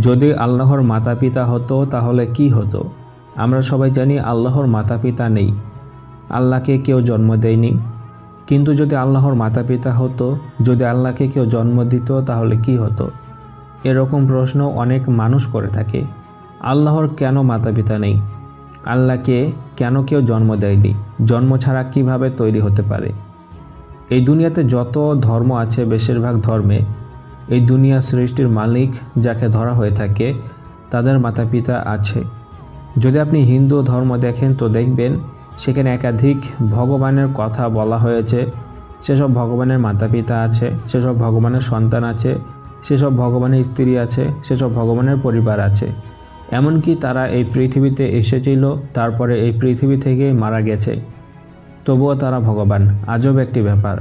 যদি আল্লাহর মাতা পিতা হতো, তাহলে কি হতো? আমরা সবাই জানি আল্লাহর মাতা পিতা নেই। আল্লাহকে কেউ জন্ম দেয়নি। কিন্তু যদি আল্লাহর মাতা পিতা হতো, যদি আল্লাহকে কেউ জন্ম দিত, তাহলে কি হতো? এরকম প্রশ্ন অনেক মানুষ করে থাকে। আল্লাহর কেন মাতা পিতা নেই? আল্লাহকে কেন কেউ জন্ম দেয়নি? জন্ম ছাড়া কীভাবে তৈরি হতে পারে? এই দুনিয়াতে যত ধর্ম আছে, বেশিরভাগ ধর্মে এই দুনিয়া সৃষ্টির মালিক যাকে ধরা হয়ে থাকে, তাদের মাতা পিতা আছে। যদি আপনি হিন্দু ধর্ম দেখেন, তো দেখবেন সেখানে একাধিক ভগবানের কথা বলা হয়েছে। সেসব ভগবানের মাতা পিতা আছে, সেসব ভগবানের সন্তান আছে, সেসব ভগবানের স্ত্রী আছে, সেসব ভগবানের পরিবার আছে। এমনকি তারা এই পৃথিবীতে এসেছিল, তারপরে এই পৃথিবী থেকে মারা গেছে। তবুও তারা ভগবান, আজব একটি ব্যাপার।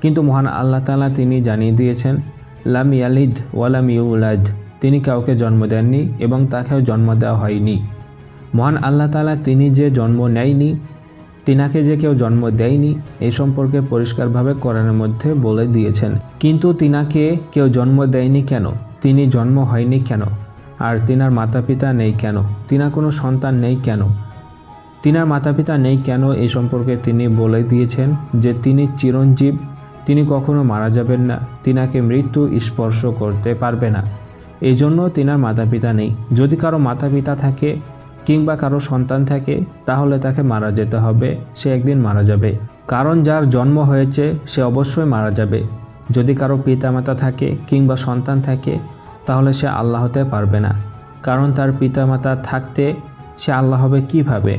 কিন্তু মহান আল্লাহ তালা তিনি জানিয়ে দিয়েছেন লাম ইয়ালিদ ওয়ালাম ইউলাদ। তিনি কাউকে জন্ম দেননি এবং তাকেও জন্ম দেওয়া হয়নি। মহান আল্লাহ তালা তিনি যে জন্ম নেয়নি, তিনাকে যে কেউ জন্ম দেয়নি এই সম্পর্কে পরিষ্কারভাবে কোরআনের মধ্যে বলে দিয়েছেন। কিন্তু তিনাকে কেউ জন্ম দেয়নি কেন? তিনি জন্ম হয়নি কেন? আর তিনার মাতা পিতা নেই কেন? তিনার কোনো সন্তান নেই কেন? তিনার মাতা পিতা নেই কেন? এই সম্পর্কে তিনি বলে দিয়েছেন যে তিনি চিরঞ্জীব তিনি কখনো মারা যাবেন না। তিনাকে মৃত্যু স্পর্শ করতে পারবে না। এই জন্য তিনার মাতা পিতা নেই। যদি কারও মাতা পিতা থাকে কিংবা কারও সন্তান থাকে, তাহলে তাকে মারা যেতে হবে। সে একদিন মারা যাবে। কারণ যার জন্ম হয়েছে, সে অবশ্যই মারা যাবে। যদি কারও পিতামাতা থাকে কিংবা সন্তান থাকে, তাহলে সে আল্লাহ হতে পারবে না। কারণ তার পিতামাতা থাকতে সে আল্লাহ হবে কীভাবে?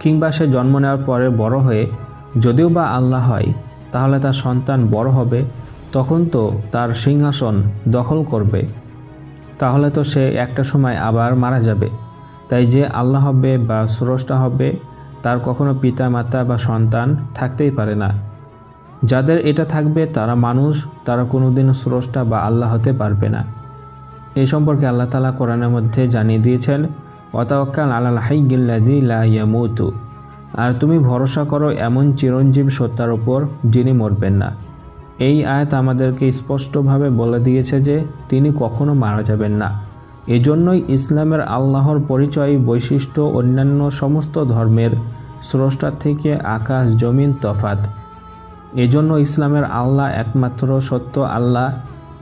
কিংবা সে জন্ম নেওয়ার পরে বড় হয়ে, যদিও বা আল্লাহ হয় তাহলে তার সন্তান বড় হবে, তখন তো তার সিংহাসন দখল করবে। তাহলে তো সে একটা সময় আবার মারা যাবে। তাই যে আল্লাহ হবে বা স্রষ্টা হবে, তার কখনো পিতা মাতা বা সন্তান থাকতেই পারে না। যাদের এটা থাকবে, তারা মানুষ, তারা কোনোদিন স্রষ্টা বা আল্লাহ হতে পারবে না। এই সম্পর্কে আল্লাহ তালা কোরআনের মধ্যে জানিয়ে দিয়েছেন ওয়াতাওয়াক্কাল আলাল হাইগিল্লাদি লা ইয়ামুতু। আর তুমি ভরসা করো এমন চিরঞ্জীব সত্তার উপর যিনি মরবেন না। এই আয়াত আমাদেরকে স্পষ্টভাবে বলে দিয়েছে যে তিনি কখনো মারা যাবেন না। এজন্যই ইসলামের আল্লাহর পরিচয়, বৈশিষ্ট্য, অন্যান্য সমস্ত ধর্মের স্রষ্টার থেকে আকাশ, জমিন তফাত এজন্য ইসলামের আল্লাহ একমাত্র সত্য আল্লাহ।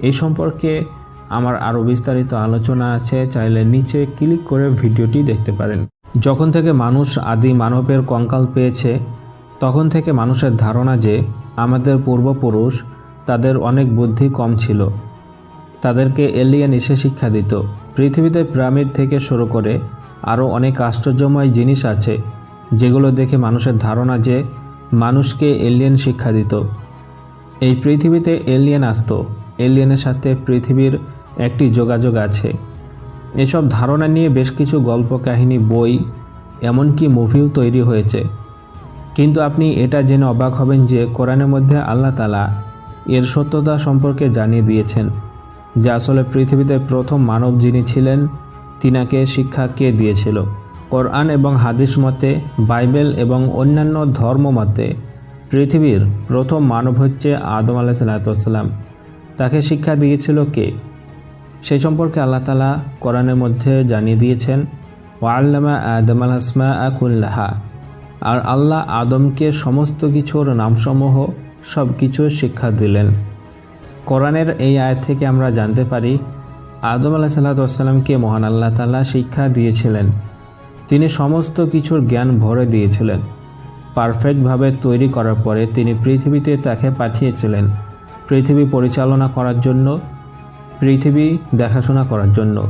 এ সম্পর্কে আমার আরও বিস্তারিত আলোচনা আছে, চাইলে নিচে ক্লিক করে ভিডিওটি দেখতে পারেন। যখন থেকে মানুষ আদি মানবের কঙ্কাল পেয়েছে, তখন থেকে মানুষের ধারণা যে আমাদের পূর্বপুরুষ তাদের অনেক বুদ্ধি কম ছিল। তাদেরকে এলিয়েন এসে শিক্ষা দিত। পৃথিবীতে পিরামিড থেকে শুরু করে আরও অনেক আশ্চর্যময় জিনিস আছে, যেগুলো দেখে মানুষের ধারণা যে মানুষকে এলিয়েন শিক্ষা দিত। এই পৃথিবীতে এলিয়েন আসতো। এলিয়েনের সাথে পৃথিবীর একটি যোগাযোগ আছে। এসব ধারণা নিয়ে বেশ কিছু গল্প কাহিনী বই, এমনকি মুভিও তৈরি হয়েছে। কিন্তু আপনি এটা জেনে অবাক হবেন যে কোরআনের মধ্যে আল্লাহ তালা এর সত্যতা সম্পর্কে জানিয়ে দিয়েছেন, যে আসলে পৃথিবীতে প্রথম মানব যিনি ছিলেন, তিনাকে শিক্ষা কে দিয়েছিল? কোরআন এবং হাদিস মতে, বাইবেল এবং অন্যান্য ধর্ম মতে, পৃথিবীর প্রথম মানব হচ্ছে আদম আলাহ সাল্লাম তাকে শিক্ষা দিয়েছিল কে? সেই সম্পর্কে আল্লাহ তালা কোরআনের মধ্যে জানিয়ে দিয়েছেন ওয়াল্লামা আদম আল হাসমা আকুল্লাহা আর আল্লাহ আদমকে সমস্ত কিছুর নামসমূহ সব কিছু শিক্ষা দিলেন। কোরআনের এই আয় থেকে আমরা জানতে পারি, আদম আলাহ সাল্লাতামকে মহান আল্লাহ তালা শিক্ষা দিয়েছিলেন। তিনি সমস্ত কিছুর জ্ঞান ভরে দিয়েছিলেন। পারফেক্টভাবে তৈরি করার পরে তিনি পৃথিবীতে তাকে পাঠিয়েছিলেন। পৃথিবী পরিচালনা করার জন্য পৃথিবী দেখাশোনা করার জন্য।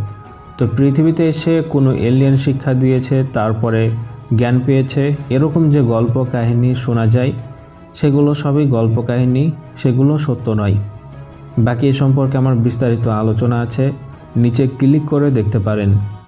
তো পৃথিবীতে এসে কোনো এলিয়ান শিক্ষা দিয়েছে, তারপরে জ্ঞান পেয়েছে, এরকম যে গল্প কাহিনী শোনা যায়, সেগুলো সবই গল্প কাহিনী, সেগুলো সত্য নয়। বাকি এ সম্পর্কে আমার বিস্তারিত আলোচনা আছে, নিচে ক্লিক করে দেখতে পারেন।